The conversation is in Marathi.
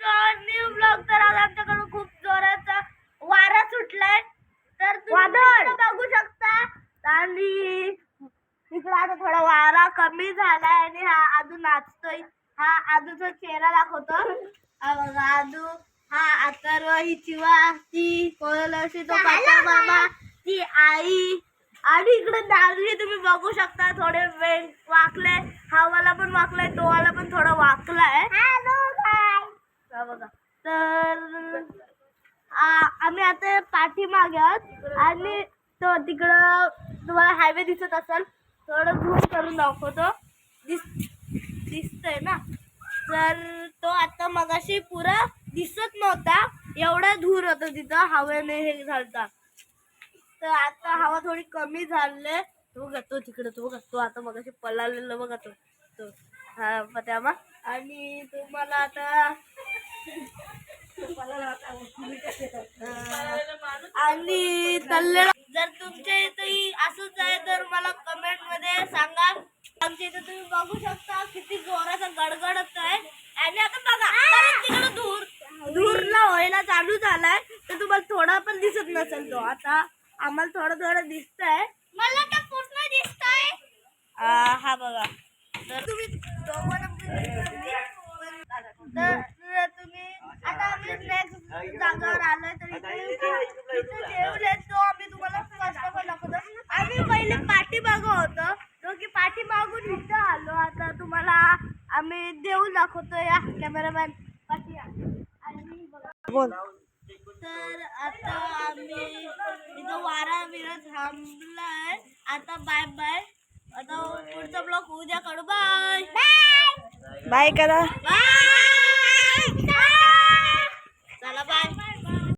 न्यू ब्लॉग तर आज आमच्याकडून खूप जोराचा वारा सुटलाय. तर तुम्ही तिकडं बघू शकता. आणि इकडे आता थोडा वारा कमी झालाय आणि हा आदू नाचतोय. हा आदूचा चेहरा दाखवतो. आदू हा अथर्व ही चिवा ती कोलशी तो मामा. ती आई. आणि इकडे नागरी तुम्ही बघू शकता थोडे वेळ वाकले हा वाला पण वाकलाय तो वाला पण थोडा वाकलाय. तर आम्ही आता पाठीमागे आहोत. आणि तो तिकडं तुम्हाला हायवे दिसत असेल. थोडं झूम करून दाखवतो. दिस दिसतंय ना? तर तो आता मगाशी पुरा दिसत नव्हता. एवढा धूर होता तिथं हवेने हे झालता. तर आता हवा थोडी कमी झाले तो बघा तो तिकडे तो बघा तो आता मगाशी पळालेला बघा तो. हा पत्यामा आणि तुम्हाला आता आणि तल्ले जर तुमच्या इथेही असंच आहे तर मला कमेंटमध्ये सांगा. आमच्या इथे तुम्ही बघू शकता किती जोराचा गडगडत आहे. आणि आता बघा तिकडे धूर. धूरला व्हायला चालू झालाय तर तुम्हाला थोडा पण दिसत नसेल तो. आता आम्हाला थोडं थोडं दिसतंय. मला तर पूर्ण दिसतंय. हा बघा. तर तुम्ही दोघांना पण दिसत नाही. तर तुम्ही आता आम्ही नेक्स्ट जागावर आलोय तर इथे जेवले तो आम्ही तुम्हाला ऑल दाखवतो आम्ही पहिले पाठीमागं होतो. तो की पाठीमागून इथं आलो. आता तुम्हाला आम्ही देऊ दाखवतो या कॅमेरामॅन पाठी या. आणि बघा बोल. तर आता आम्ही इथं वारा बिरा थांबलाय. आता बाय बाय आता पुढचा ब्लॉग उद्या काढू. बाय बाय करा. बाय